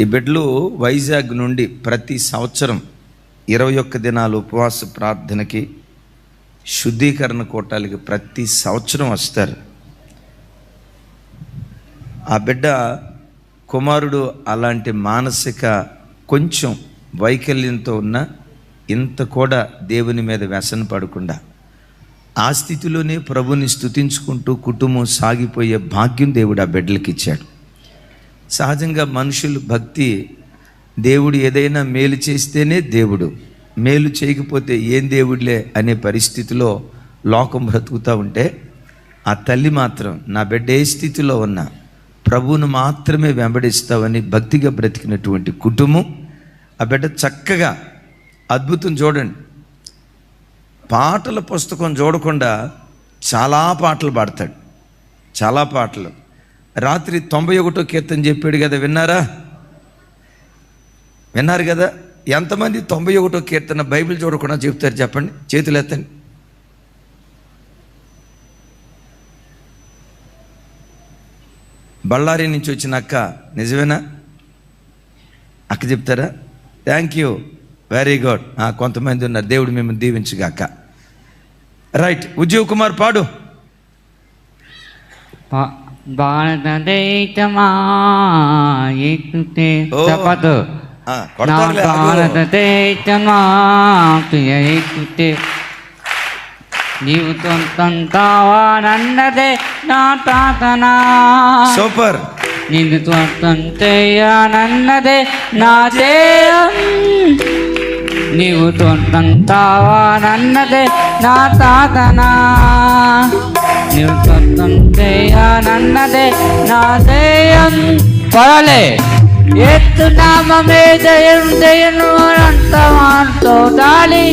ఈ బిడ్డలు వైజాగ్ నుండి ప్రతి సంవత్సరం ఇరవై ఒక్క దినాలు ఉపవాస ప్రార్థనకి శుద్ధీకరణ కూటాలకి ప్రతి సంవత్సరం వస్తారు. ఆ బిడ్డ కుమారుడు అలాంటి మానసిక కొంచెం వైకల్యంతో ఉన్న ఇంత కూడా దేవుని మీద వ్యసన పడకుండా ఆ స్థితిలోనే ప్రభుని స్తుతించుకుంటూ కుటుంబం సాగిపోయే భాగ్యం దేవుడు ఆ బిడ్డలకి ఇచ్చాడు. సహజంగా మనుషులు భక్తి దేవుడు ఏదైనా మేలు చేస్తేనే దేవుడు. మేలు చేయకపోతే ఏం దేవుడిలే అనే పరిస్థితిలో లోకం బ్రతుకుతూ ఉంటే ఆ తల్లి మాత్రం నా బిడ్డ ఏ స్థితిలో ఉన్నా ప్రభువును మాత్రమే వెంబడిస్తావని భక్తిగా బ్రతికినటువంటి కుటుంబం. ఆ బిడ్డ చక్కగా అద్భుతం చూడండి. పాటల పుస్తకం చూడకుండా చాలా పాటలు పాడతాడు. చాలా పాటలు. రాత్రి తొంభై ఒకటో కీర్తన చెప్పాడు కదా విన్నారా? విన్నారు కదా? ఎంతమంది తొంభై ఒకటో కీర్తన బైబిల్ చూడకుండా చెప్తారు చెప్పండి? చేతులు ఎత్తండి. బళ్ళారి నుంచి వచ్చిన అక్క నిజమేనా? అక్క చెప్తారా? థ్యాంక్ యూ వెరీ గుడ్ కొంతమంది ఉన్నారు. దేవుడు మిమ్మల్ని అక్క రైట్ ఉజ్జీవ్ కుమార్ పాడు. భారతదేశమా ఆ, నా. భారతదేశమా నా తాతనా సూపర్ నిన్ను తొంతంతయ్యానన్నదే నా దేయం నీవు తొంతంతావానన్నదే నా తాతనా నీవు తొంతంతయ్యానన్నదే నా దేయం పడలే ఎత్తునామే జయం జయను అంతమాంతో దాలి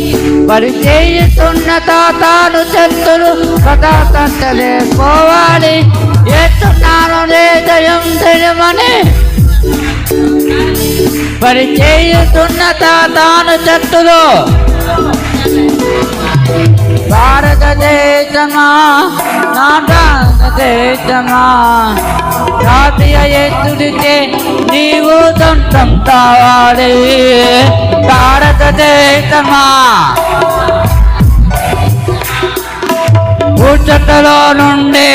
పరిచయిస్తున్న తాతాను చెత్తులు కథా తంటలే పోవాలి ఎత్తున్నాను దయం జయం జయమని పరిచయిస్తున్న తాతాను చెత్తులు భారతదేశమా నా భారతదేశమా జాతీయ ఎత్తుడితే నీవు సొంతం కావాలి. భారతదేశమా ఉచ్చటలో నుండి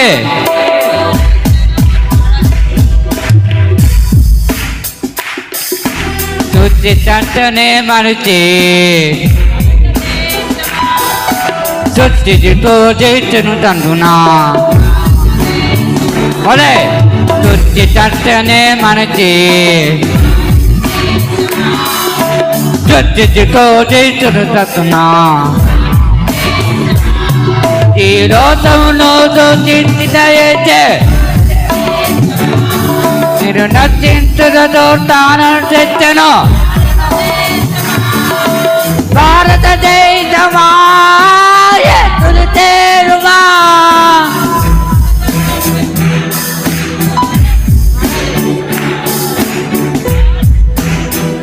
తుచ్చి చట్టనే మనిషి. చుట్టితో చేతును తండునా ఒలే తుచ్చి చట్టనే మనకి. చుట్టితో చేతును తండునా ఈ రోజును చిట్టిదయచే మీరు నచ్చించదో తాను తెచ్చను భారతదేశమా?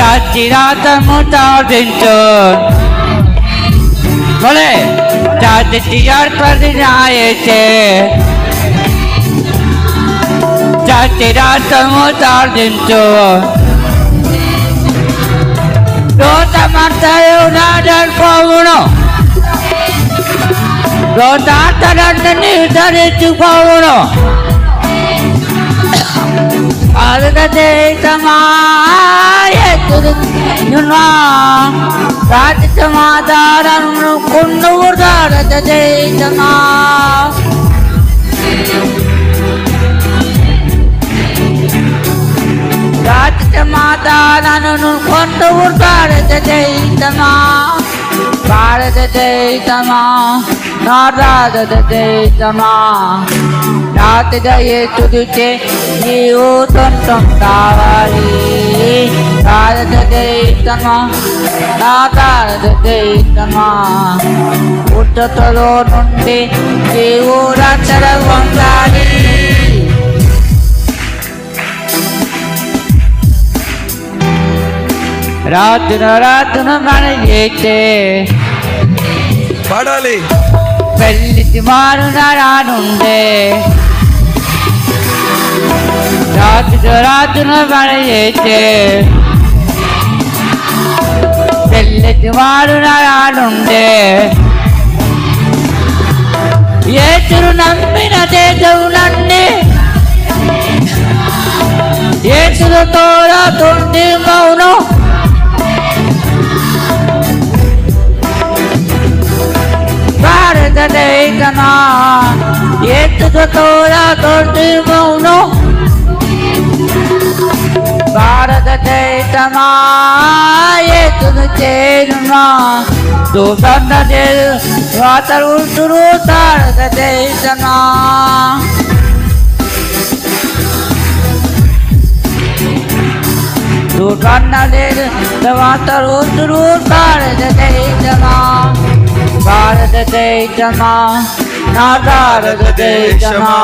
चाची रात मोटा दिन चोर बोले चाची यार पर दिन आए चाची रात मोटा दिन चोर रोता मरता है उन्हें डर पावनो रोता तरन नहीं डरे चुपावनो आज तक तमाम രാജ്യസമാധാനം കൊണ്ടുപോകാതെ ചെയ്യുന്ന രാജ്യസമാധാനം കൊണ്ടുപോകാതെ ചെയ്യുന്ന కొన్నువు భారతదేశమా భారతదేశమా నా భారతదేశమా రాతిద ఏతుడితే నీవు సొంతం కావాలి భారత దైతమా నా తారద దైతమా ఉత్తతలో నుండి దేవుడచ్చర వంగాలి రాత్రి రాత్రి మన చేస్తే పాడాలి. పెళ్ళికి మారున రానుండే రాత్రి రాత్రి మన చేస్తే పెళ్ళికి మారున రానుండే ఏసును నమ్మిన దేవునండి ఏసులు తోడుతుండి మౌనం. வேதனா ஏத்துக்க தோழா தொட்டு மௌனம். பாரத தேட்டமா ஏத்துக்கு சேருமா தூசந்ததில் வாத்தர் உட்டுரு தாரத தேட்டனா தூசந்ததில் வாத்தர் உட்டுரு தாரத தேட்டனா భారతదేశమా భారతదేశమా నా భారత భారతదేశమా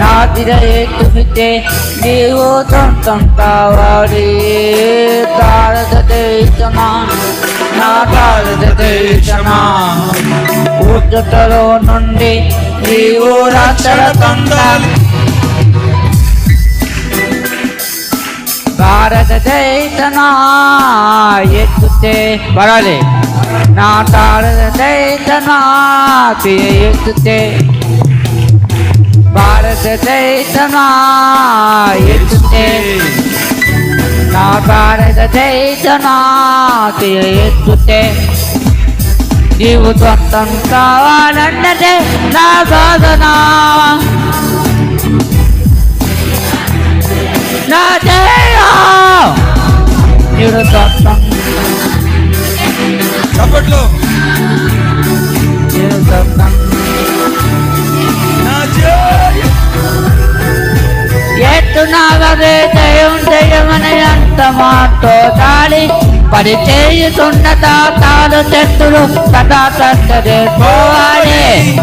నా తిరగెత్తుమితే నీవు సొంతం కావాలి భారత భారతదేశమా నా భారత భారతదేశమా ఉద్యతలో నుండి నీవు రక్షణ పొందాలి భారతదేశమా ఎత్తుతే పడాలి నా భారతదేశమా ఎత్తుతే నా భారతదేశమా ఎత్తుతే. నీవు సొంతం కావాలన్నదే నా సాధన. నా జయ. నీవు సొంతం చప్పట్లు. నా జయం. జయమని అంత మాటో దాడి. పడి చేయుతున్న తాతాలు చెట్టులు కథా తట్టదే పోవాలి.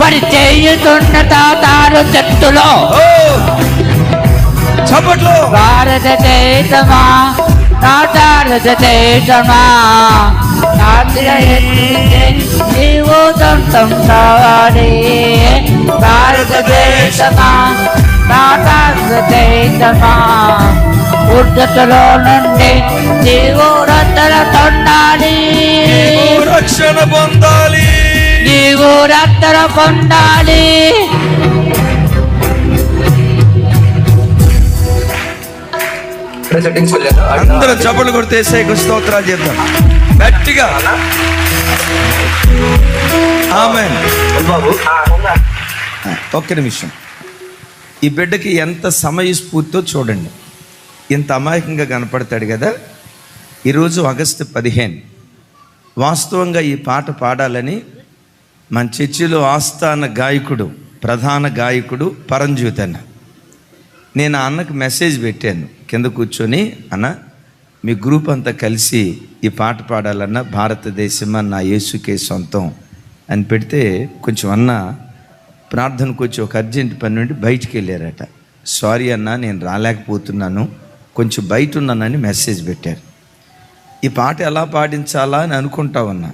పడి చేయుతున్న తాతాలు చెట్టులో చప్పట్లు. భారతదేశమా నా భారతదేశమా నాటిన నీవు సొంతం కావాలి. భారతదేశమా నా భారతదేశమా ఉద్దతలో నుండి నీవు రత్తల తొండాలి రక్షణ పొందాలి. నీవు రత్తల పొందాలి. అందరం చప్పట్లు కొడితే ఏసైకు స్తోత్రాలు చేద్దాం. గట్టిగా. ఆమె ఒక్క నిమిషం. ఈ బిడ్డకి ఎంత సమయస్ఫూర్తో చూడండి. ఇంత అమాయకంగా కనపడతాడు కదా. ఈరోజు ఆగస్టు పదిహేను. వాస్తవంగా ఈ పాట పాడాలని మన చర్చిలో ఆస్థాన గాయకుడు ప్రధాన గాయకుడు పరంజ్యోతి అన్న. నేను ఆ అన్నకు మెసేజ్ పెట్టాను. కింద కూర్చొని అన్న మీ గ్రూప్ అంతా కలిసి ఈ పాట పాడాలన్న భారతదేశం నా యేసుకే సొంతం అని పెడితే కొంచెం అన్న ప్రార్థనకు వచ్చి ఒక అర్జెంట్ పని నుండి బయటికి వెళ్ళారట సారీ అన్న నేను రాలేకపోతున్నాను. కొంచెం బయట ఉన్నానని మెసేజ్ పెట్టారు. ఈ పాట ఎలా పాడించాలా అని అనుకుంటామన్నా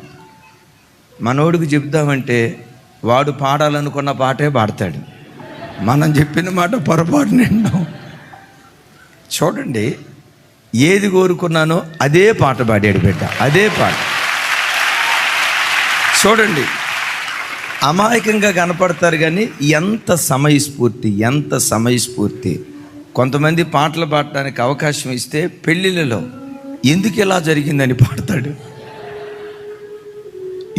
మనోడికి చెప్దామంటే వాడు పాడాలనుకున్న పాటే పాడతాడు. మనం చెప్పిన మాట పొరపాటు నిండం చూడండి ఏది కోరుకున్నానో అదే పాట పాడాడు బిడ్డ అదే పాట. చూడండి అమాయకంగా కనపడతారు కానీ ఎంత సమయస్ఫూర్తి ఎంత సమయస్ఫూర్తి. కొంతమంది పాటలు పాడటానికి అవకాశం ఇస్తే పెళ్ళిళ్ళలో ఎందుకు ఇలా జరిగిందని పాడతాడు?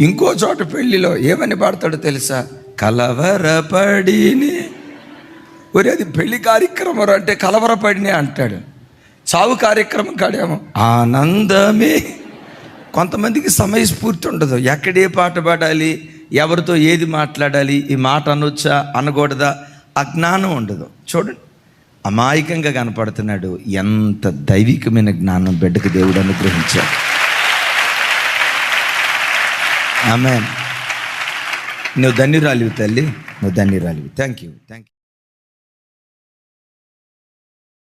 ఇంకో చోట పెళ్ళిలో ఏమని పాడతాడో తెలుసా? కలవరపడిని ఒరే అది పెళ్ళి కార్యక్రమం అంటే కలవరపడినే అంటాడు. చావు కార్యక్రమం కాడేమో. ఆనందమే. కొంతమందికి సమయస్ఫూర్తి ఉండదు. ఎక్కడే పాట పాడాలి ఎవరితో ఏది మాట్లాడాలి ఈ మాట అనొచ్చా అనకూడదా? ఆ జ్ఞానం ఉండదు. చూడండి. అమాయకంగా కనపడుతున్నాడు. ఎంత దైవికమైన జ్ఞానం బిడ్డకు దేవుడు అనుగ్రహించాడు. ఆమె నువ్వు ధన్యురాలివి తల్లి. నువ్వు ధన్యురాలివి. Thank you thank you